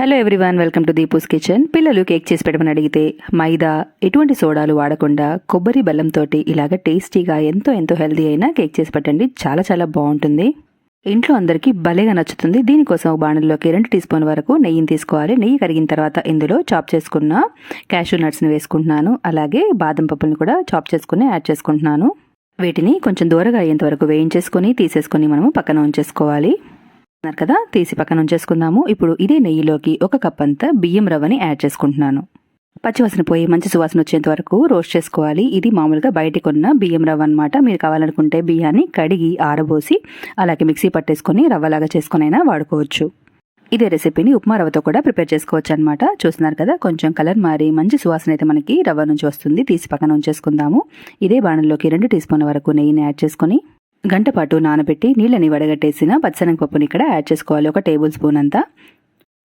Hello everyone welcome to Deepu's kitchen పిల్లలు cake చేసి పెట్టమని అడిగితే మైదా ఎటువంటి సోడాలు వాడకుండా కొబ్బరి బెల్లంతో ఇలాగ టేస్టీగా ఎంతో ఎంతో హెల్దీ అయినా కేక్ చేసి పెట్టండి. చాలా చాలా బాగుంటుంది. ఇంట్లో అందరికీ భలేగా నచ్చుతుంది. దీనికోసం బాణల్లోకి రెండు టీ స్పూన్ వరకు నెయ్యిని తీసుకోవాలి. నెయ్యి కరిగిన తర్వాత ఇందులో చాప్ చేసుకున్న క్యాషూ నట్స్ని వేసుకుంటున్నాను. అలాగే బాదం పప్పుని కూడా చాప్ చేసుకుని యాడ్ చేసుకుంటున్నాను. వీటిని కొంచెం దూరగా అయ్యేంత వరకు వేయించేసుకొని తీసేసుకొని మనము పక్కన ఉంచేసుకోవాలి. అన్నారు కదా? తీసి పక్కన ఉంచేసుకుందాము. ఇప్పుడు ఇదే నెయ్యిలోకి ఒక కప్ అంతా బియ్యం రవ్వని యాడ్ చేసుకుంటున్నాను. పచ్చివాసన పోయి మంచి సువాసన వచ్చేంత వరకు రోస్ట్ చేసుకోవాలి. ఇది మామూలుగా బయటికి ఉన్న బియ్యం రవ్వ అనమాట మీరు కావాలనుకుంటే బియ్యాన్ని కడిగి ఆరబోసి అలాగే మిక్సీ పట్టేసుకొని రవ్వలాగా చేసుకునైనా వాడుకోవచ్చు. ఇదే రెసిపీని ఉప్మా రవ్వతో కూడా ప్రిపేర్ చేసుకోవచ్చు అనమాట చూస్తున్నారు కదా? కొంచెం కలర్ మారి మంచి సువాసన అయితే మనకి రవ్వ నుంచి వస్తుంది. తీసి పక్కన ఉంచేసుకుందాము. ఇదే బాణంలోకి రెండు టీ స్పూన్ వరకు నెయ్యిని యాడ్ చేసుకొని గంట పాటు నానబెట్టి నీళ్ళని వడగట్టేసిన పచ్చనగపప్పుని ఇక్కడ యాడ్ చేసుకోవాలి. ఒక టేబుల్ స్పూన్ అంతా.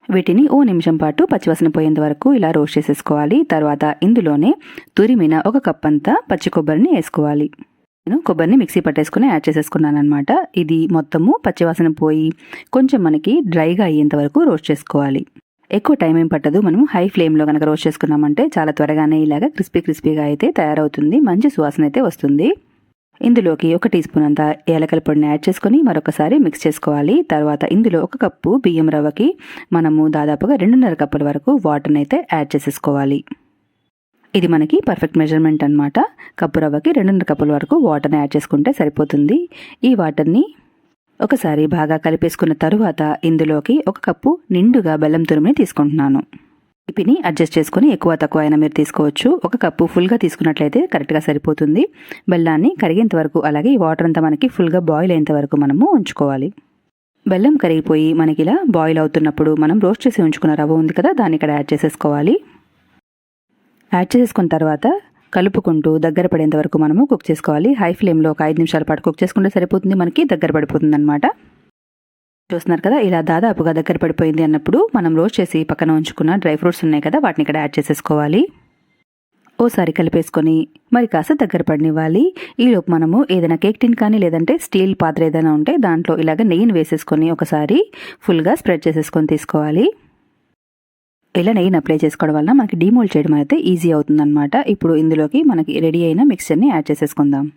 వీటిని ఓ నిమిషం పాటు పచ్చివాసన పోయేంత వరకు ఇలా రోస్ట్ చేసేసుకోవాలి. తర్వాత ఇందులోనే తురిమిన ఒక కప్ అంతా పచ్చి కొబ్బరిని వేసుకోవాలి. నేను కొబ్బరిని మిక్సీ పట్టేసుకుని యాడ్ చేసేసుకున్నాను అనమాట ఇది మొత్తము పచ్చివాసన పోయి కొంచెం మనకి డ్రైగా అయ్యేంత వరకు రోస్ట్ చేసుకోవాలి. ఎక్కువ టైం ఏం పట్టదు. మనం హై ఫ్లేమ్లో కనుక రోస్ట్ చేసుకున్నామంటే చాలా త్వరగానే ఇలాగ క్రిస్పీ క్రిస్పీగా అయితే తయారవుతుంది. మంచి సువాసన అయితే వస్తుంది. ఇందులోకి ఒక టీ స్పూన్ అంతా ఏలకల పొడిని యాడ్ చేసుకొని మరొకసారి మిక్స్ చేసుకోవాలి. తర్వాత ఇందులో ఒక కప్పు బియ్యం రవ్వకి మనము దాదాపుగా రెండున్నర కప్పుల వరకు వాటర్ని అయితే యాడ్ చేసేసుకోవాలి. ఇది మనకి పర్ఫెక్ట్ మెజర్మెంట్ అనమాట కప్పు రవ్వకి రెండున్నర కప్పుల వరకు వాటర్ని యాడ్ చేసుకుంటే సరిపోతుంది. ఈ వాటర్ని ఒకసారి బాగా కలిపేసుకున్న తరువాత ఇందులోకి ఒక కప్పు నిండుగా బెల్లం తురుమిని తీసుకుంటున్నాను. తీపిని అడ్జస్ట్ చేసుకుని ఎక్కువ తక్కువ అయినా మీరు తీసుకోవచ్చు. ఒక కప్పు ఫుల్గా తీసుకున్నట్లయితే కరెక్ట్గా సరిపోతుంది. బెల్లాన్ని కరిగేంత వరకు అలాగే వాటర్ అంతా మనకి ఫుల్గా బాయిల్ అయ్యేంత వరకు మనము ఉంచుకోవాలి. బెల్లం కరిగిపోయి మనకి ఇలా బాయిల్ అవుతున్నప్పుడు మనం రోస్ట్ చేసి ఉంచుకున్న రవ్వ ఉంది కదా దాన్ని ఇక్కడ యాడ్ చేసేసుకోవాలి. యాడ్ చేసేసుకున్న తర్వాత కలుపుకుంటూ దగ్గర పడేంత వరకు మనము కుక్ చేసుకోవాలి. హై ఫ్లేమ్లో ఒక ఐదు నిమిషాల పాటు కుక్ చేసుకుంటే సరిపోతుంది. మనకి దగ్గర పడిపోతుంది అనమాట చూస్తున్నారు కదా ఇలా దాదాపుగా దగ్గర పడిపోయింది అన్నప్పుడు మనం రోస్ట్ చేసి పక్కన ఉంచుకున్న డ్రై ఫ్రూట్స్ ఉన్నాయి కదా వాటిని ఇక్కడ యాడ్ చేసేసుకోవాలి. ఓసారి కలిపేసుకొని మరి కాస్త దగ్గర పడినివ్వాలి. ఈలోపు మనము ఏదైనా కేక్ టిన్ కానీ లేదంటే స్టీల్ పాత్ర ఏదైనా ఉంటే దాంట్లో ఇలాగ నెయ్యిని వేసేసుకొని ఒకసారి ఫుల్గా స్ప్రెడ్ చేసేసుకొని తీసుకోవాలి. ఇలా నెయ్యిని అప్లై చేసుకోవడం వల్ల మనకి డీమోల్డ్ చేయడం అయితే ఈజీ అవుతుందన్నమాట. ఇప్పుడు ఇందులోకి మనకి రెడీ అయిన మిక్చర్ని యాడ్ చేసేసుకుందాం.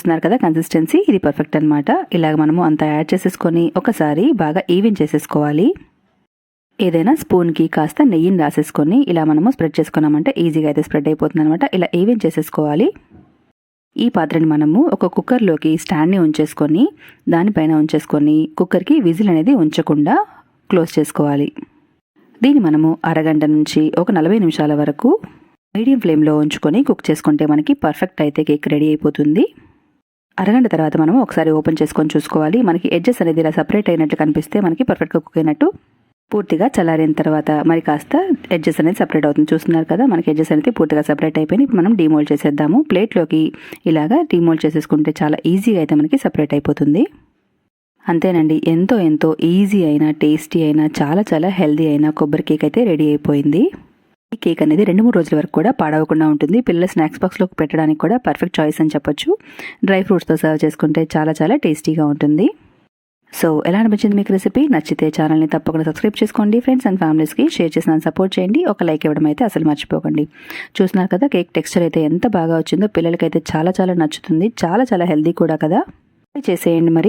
చూస్తున్నారు కదా కన్సిస్టెన్సీ ఇది పర్ఫెక్ట్ అనమాట ఇలాగ మనము అంతా యాడ్ చేసేసుకొని ఒకసారి బాగా ఈవెన్ చేసేసుకోవాలి. ఏదైనా స్పూన్కి కాస్త నెయ్యిని రాసేసుకొని ఇలా మనము స్ప్రెడ్ చేసుకున్నామంటే ఈజీగా అయితే స్ప్రెడ్ అయిపోతుంది అనమాట ఇలా ఈవెన్ చేసేసుకోవాలి. ఈ పాత్రని మనము ఒక కుక్కర్లోకి స్టాండ్ని ఉంచేసుకొని దానిపైన ఉంచేసుకొని కుక్కర్కి విజిల్ అనేది ఉంచకుండా క్లోజ్ చేసుకోవాలి. దీన్ని మనము అరగంట నుంచి ఒక నలభై నిమిషాల వరకు మీడియం ఫ్లేమ్లో ఉంచుకొని కుక్ చేసుకుంటే మనకి పర్ఫెక్ట్ అయితే కేక్ రెడీ అయిపోతుంది. అరగంట తర్వాత మనం ఒకసారి ఓపెన్ చేసుకొని చూసుకోవాలి. మనకి ఎడ్జెస్ అనేది ఇలా సపరేట్ అయినట్లు కనిపిస్తే మనకి పర్ఫెక్ట్గా కుక్ అయినట్టు పూర్తిగా చల్లారిన తర్వాత మరి కాస్త ఎడ్జెస్ అనేది సపరేట్ అవుతుంది. చూస్తున్నారు కదా మనకి ఎడ్జెస్ అనేది పూర్తిగా సపరేట్ అయిపోయి ఇప్పుడు మనం డీమోల్డ్ చేసేద్దాము. ప్లేట్లోకి ఇలాగా డీమోల్డ్ చేసేసుకుంటే చాలా ఈజీగా అయితే మనకి సపరేట్ అయిపోతుంది. అంతేనండి ఎంతో ఎంతో ఈజీ అయినా టేస్టీ అయినా చాలా చాలా హెల్దీ అయినా కొబ్బరి కేక్ అయితే రెడీ అయిపోయింది. ఈ కేక్ అనేది రెండు మూడు రోజుల వరకు కూడా పాడవకుండా ఉంటుంది. పిల్లల స్నాక్స్ బాక్స్లోకి పెట్టడానికి కూడా పర్ఫెక్ట్ చాయిస్ అని చెప్పొచ్చు. డ్రై ఫ్రూట్స్తో సర్వ్ చేసుకుంటే చాలా చాలా టేస్టీగా ఉంటుంది. సో ఎలా అనిపించింది మీకు రెసిపీ? నచ్చితే ఛానల్ని తప్పకుండా సబ్స్క్రైబ్ చేసుకోండి. ఫ్రెండ్స్ అండ్ ఫ్యామిలీస్కి షేర్ చేసిన సపోర్ట్ చేయండి. ఒక లైక్ ఇవ్వడం అయితే అసలు మర్చిపోకండి. చూస్తున్నారు కదా కేక్ టెక్స్చర్ అయితే ఎంత బాగా వచ్చిందో పిల్లలకైతే చాలా చాలా నచ్చుతుంది. చాలా చాలా హెల్దీ కూడా కదా. చేసేయండి మరి.